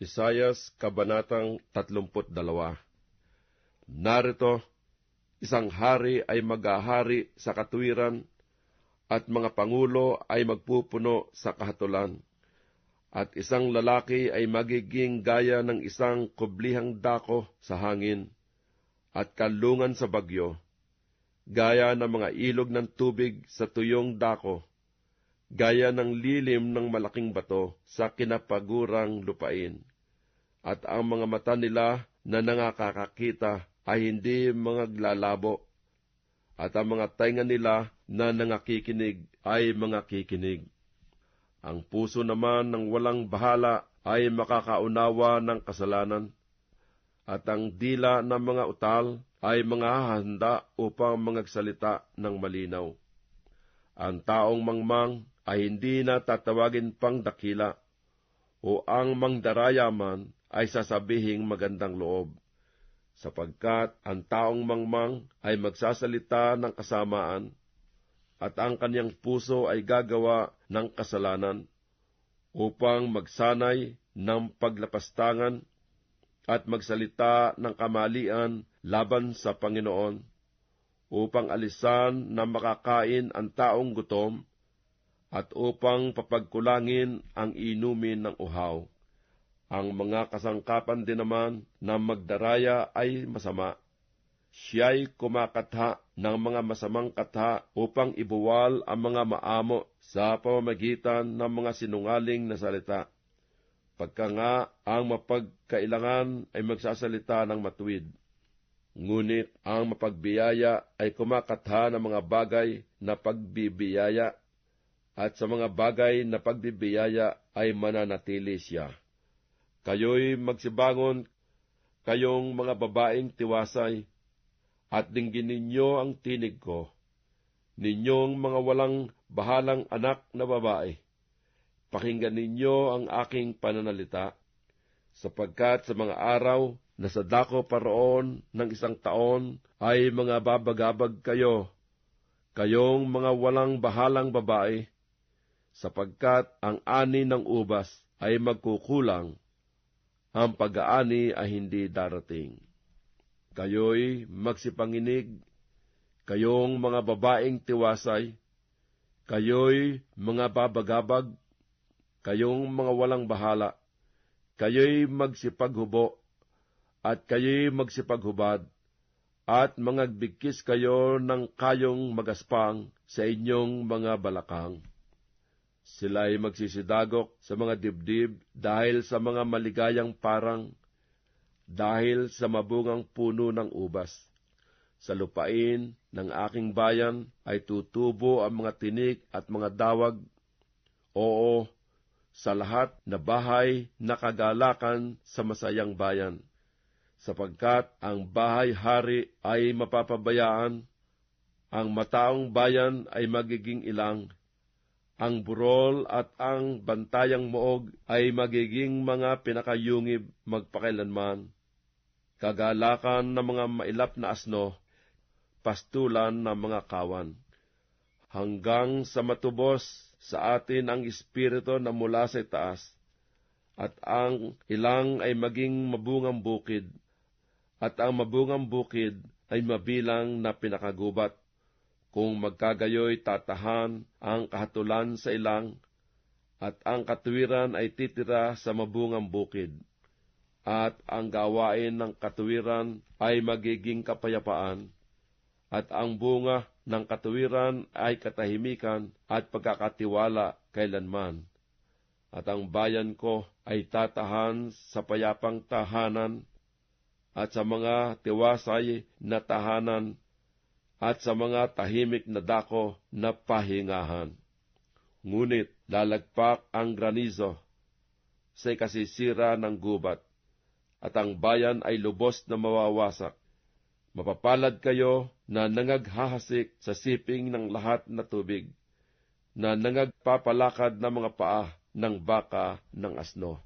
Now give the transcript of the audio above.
Isayas Kabanatang 32 Narito, isang hari ay maghahari sa katuwiran at mga pangulo ay magpupuno sa kahatulan. At isang lalaki ay magiging gaya ng isang kublihang dako sa hangin at kalungan sa bagyo, gaya ng mga ilog ng tubig sa tuyong dako, gaya ng lilim ng malaking bato sa kinapagurang lupain at ang mga mata nila na nangakakakita ay hindi mga glalabo, at ang mga tainga nila na nangakikinig ay mga kikinig. Ang puso naman ng walang bahala ay makakaunawa ng kasalanan, at ang dila ng mga utal ay mga handa upang magsalita ng malinaw. Ang taong mangmang ay hindi na tatawagin pang dakila, o ang mangdarayaman ay sasabihing magandang loob, sapagkat ang taong mangmang ay magsasalita ng kasamaan, at ang kanyang puso ay gagawa ng kasalanan, upang magsanay ng paglapastangan at magsalita ng kamalian laban sa Panginoon, upang alisan na makakain ang taong gutom, at upang papagkulangin ang inumin ng uhaw. Ang mga kasangkapan din naman na magdaraya ay masama. Siya'y kumakatha ng mga masamang katha upang ibuwal ang mga maamo sa pamamagitan ng mga sinungaling na salita. Pagka nga ang mapagkailangan ay magsasalita ng matuwid. Ngunit ang mapagbiyaya ay kumakatha ng mga bagay na pagbibiyaya, at sa mga bagay na pagbibiyaya ay mananatili siya. Kayo'y magsibangon, kayong mga babaeng tiwasay, at dinggin ninyo ang tinig ko, ninyong mga walang bahalang anak na babae. Pakinggan ninyo ang aking pananalita, sapagkat sa mga araw na sa dako paroon ng isang taon ay mga babagabag kayo, kayong mga walang bahalang babae, sapagkat ang ani ng ubas ay magkukulang ang pag-aani ay hindi darating. Kayo'y magsipanginig, kayong mga babaeng tiwasay, kayo'y mga babagabag, kayong mga walang bahala, kayo'y magsipaghubo, at kayo'y magsipaghubad, at mangagbigkis kayo ng kayong magaspang sa inyong mga balakang. Sila'y magsisidagok sa mga dibdib dahil sa mga maligayang parang, dahil sa mabungang puno ng ubas. Sa lupain ng aking bayan ay tutubo ang mga tinik at mga dawag. Oo, sa lahat na bahay na kagalakan sa masayang bayan. Sapagkat ang bahay-hari ay mapapabayaan, ang mataong bayan ay magiging ilang, ang burol at ang bantayang moog ay magiging mga pinakayungib magpakailanman. Kagalakan ng mga mailap na asno, pastulan ng mga kawan. Hanggang sa matubos sa atin ang espiritu na mula sa taas, at ang ilang ay maging mabungang bukid, at ang mabungang bukid ay mabilang na pinakagubat kung magkagayoy tatahan ang kahatulan sa ilang, at ang katuwiran ay titira sa mabungang bukid, at ang gawain ng katuwiran ay magiging kapayapaan, at ang bunga ng katuwiran ay katahimikan at pagkakatiwala kailanman. At ang bayan ko ay tatahan sa payapang tahanan, at sa mga tiwasay na tahanan at sa mga tahimik na dako na pahingahan. Ngunit lalagpak ang granizo sa kasisira ng gubat, at ang bayan ay lubos na mawawasak. Mapapalad kayo na nangaghahasik sa siping ng lahat na tubig, na nangagpapalakad ng mga paa ng baka ng asno.